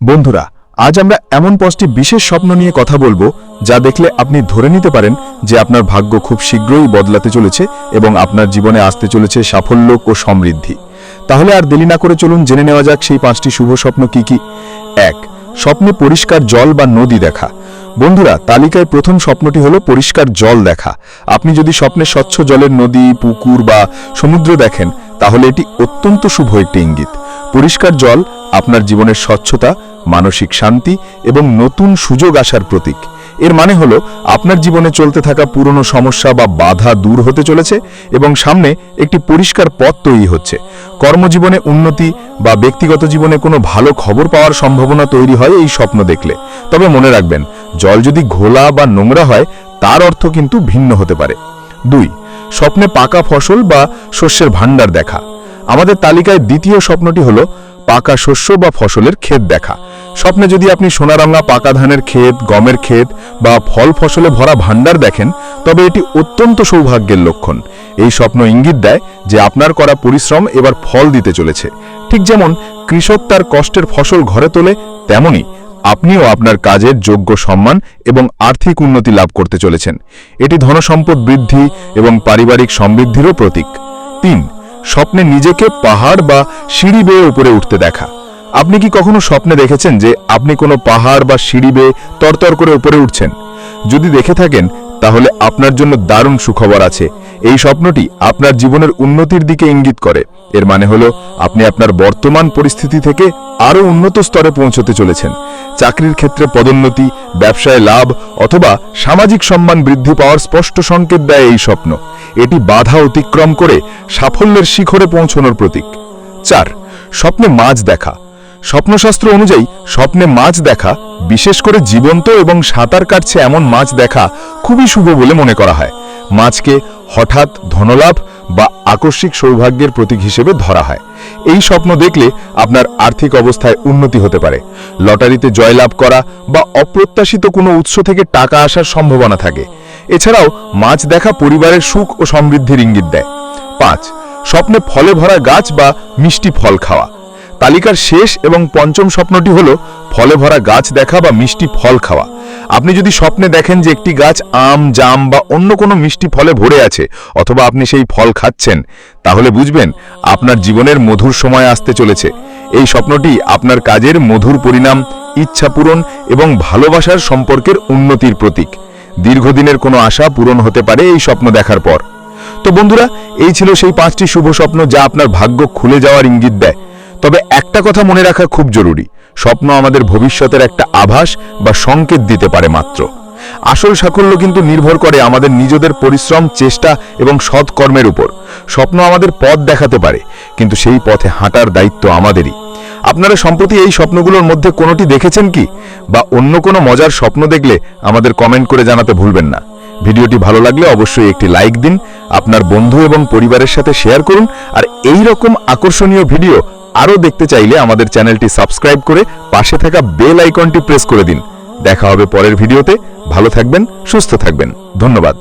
বন্ধুরা, আজ আমরা এমন পাঁচটি বিশেষ স্বপ্ন নিয়ে কথা বলব যা দেখলে আপনি ধরে নিতে পারেন যে আপনার ভাগ্য খুব শীঘ্রই বদলাতে চলেছে এবং আপনার জীবনে আসতে চলেছে সাফল্য ও সমৃদ্ধি। তাহলে আর দেরি না করে চলুন জেনে নেওয়া যাক সেই পাঁচটি শুভ স্বপ্ন কি কি। এক, স্বপ্নে পরিষ্কার জল বা নদী দেখা। বন্ধুরা, তালিকায় প্রথম স্বপ্নটি হলো পরিষ্কার জল দেখা। আপনি যদি স্বপ্নে স্বচ্ছ জলের নদী, পুকুর বা সমুদ্র দেখেন, তাহলে এটি অত্যন্ত শুভ একটি ইঙ্গিত। পরিষ্কার জল আপনার জীবনের স্বচ্ছতা মানসিক শান্তি এবং নতুন সুযোগ আসার প্রতীক। এর মানে হলো, আপনার জীবনে চলতে থাকা পুরনো সমস্যা বা বাধা দূর হতে চলেছে এবং সামনে একটি পরিষ্কার পথ তৈরি হচ্ছে। কর্মজীবনে উন্নতি বা ব্যক্তিগত জীবনে কোনো ভালো খবর পাওয়ার সম্ভাবনা তৈরি হয় এই স্বপ্ন দেখলে। তবে মনে রাখবেন, জল যদি ঘোলা বা নোংরা হয়, তার অর্থ কিন্তু ভিন্ন হতে পারে। দুই, স্বপ্নে পাকা ফসল বা শস্যের ভাণ্ডার দেখা। আমাদের তালিকায় দ্বিতীয় স্বপ্নটি হলো পাকা শস্য বা ফসলের ক্ষেত দেখা। স্বপ্নে যদি আপনি সোনারঙা পাকা ধানের ক্ষেত, গমের ক্ষেত বা ফল ফসলে ভরা ভাণ্ডার দেখেন, তবে এটি অত্যন্ত সৌভাগ্যের লক্ষণ। এই স্বপ্ন ইঙ্গিত দেয় যে আপনার করা পরিশ্রম এবার ফল দিতে চলেছে। ঠিক যেমন কৃষক তার কষ্টের ফসল ঘরে তোলে তেমনই আপনিও আপনার কাজের যোগ্য সম্মান এবং আর্থিক উন্নতি লাভ করতে চলেছেন। এটি ধনসম্পদ বৃদ্ধি এবং পারিবারিক সমৃদ্ধিরও প্রতীক। তিন স্বপ্নে নিজেকে পাহাড় বা সিঁড়ি বেয়ে উপরে উঠতে দেখা। আপনি কি কখনো স্বপ্নে দেখেছেন যে আপনি কোনো পাহাড় বা সিঁড়ি বেয়ে তরতর করে উপরে উঠছেন? যদি দেখে থাকেন তাহলে আপনার জন্য দারুণ সুখবর আছে। এই স্বপ্নটি আপনার জীবনের উন্নতির দিকে ইঙ্গিত করে। এর মানে হলো, আপনি আপনার বর্তমান পরিস্থিতি থেকে আরও উন্নত স্তরে পৌঁছতে চলেছেন। চাকরির ক্ষেত্রে পদোন্নতি, ব্যবসায় লাভ অথবা সামাজিক সম্মান বৃদ্ধি পাওয়ার স্পষ্ট সংকেত দেয় এই স্বপ্ন। এটি বাধা অতিক্রম করে সাফল্যের শিখরে পৌঁছানোর প্রতীক। চার, স্বপ্নে মাছ দেখা। স্বপ্নশাস্ত্র অনুযায়ী, স্বপ্নে মাছ দেখা, বিশেষ করে জীবন্ত এবং সাঁতার কাটছে এমন মাছ দেখা খুবই শুভ বলে মনে করা হয়। মাছকে হঠাৎ ধনলাভ বা আকস্মিক সৌভাগ্যের প্রতীক হিসেবে ধরা হয়। এই স্বপ্ন দেখলে আপনার আর্থিক অবস্থায় উন্নতি হতে পারে। লটারিতে জয়লাভ করা বা অপ্রত্যাশিত কোনো উৎস থেকে টাকা আসার সম্ভাবনা থাকে। এছাড়াও, মাছ দেখা পরিবারের সুখ ও সমৃদ্ধির ইঙ্গিত দেয়। পাঁচ, স্বপ্নে ফলে ভরা গাছ বা মিষ্টি ফল খাওয়া। তালিকার শেষ এবং পঞ্চম স্বপ্নটি হলো ফলে ভরা গাছ দেখা বা মিষ্টি ফল খাওয়া। আপনি যদি স্বপ্নে দেখেন যে একটি গাছ আম, জাম বা অন্য কোনো মিষ্টি ফলে ভরে আছে অথবা আপনি সেই ফল খাচ্ছেন, তাহলে বুঝবেন আপনার জীবনের মধুর সময় আসতে চলেছে। এই স্বপ্নটি আপনার কাজের মধুর পরিণাম, ইচ্ছা পূরণ এবং ভালোবাসার সম্পর্কের উন্নতির প্রতীক। দীর্ঘদিনের কোনো আশা পূরণ হতে পারে এই স্বপ্ন দেখার পর। তো বন্ধুরা, এই ছিল সেই পাঁচটি শুভ স্বপ্ন যা আপনার ভাগ্য খুলে যাওয়ার ইঙ্গিত দেয়। তবে একটা কথা মনে রাখা খুব জরুরি, স্বপ্ন আমাদের ভবিষ্যতের একটা আভাস বা সংকেত দিতে পারে মাত্র। আসল সাফল্য কিন্তু নির্ভর করে আমাদের নিজেদের পরিশ্রম, চেষ্টা এবং সৎকর্মের উপর। স্বপ্ন আমাদের পথ দেখাতে পারে, কিন্তু সেই পথে হাঁটার দায়িত্ব আমাদেরই। আপনারা সম্প্রতি এই স্বপ্নগুলোর মধ্যে কোনোটি দেখেছেন কি? বা অন্য কোনো মজার স্বপ্ন দেখলে আমাদের কমেন্ট করে জানাতে ভুলবেন না। ভিডিওটি ভালো লাগলে অবশ্যই একটি লাইক দিন, আপনার বন্ধু এবং পরিবারের সাথে শেয়ার করুন, আর এই রকম আকর্ষণীয় ভিডিও আরও দেখতে চাইলে আমাদের চ্যানেলটি সাবস্ক্রাইব করে পাশে থাকা বেল আইকনটি প্রেস করে দিন। দেখা হবে পরের ভিডিওতে। ভালো থাকবেন, সুস্থ থাকবেন। ধন্যবাদ।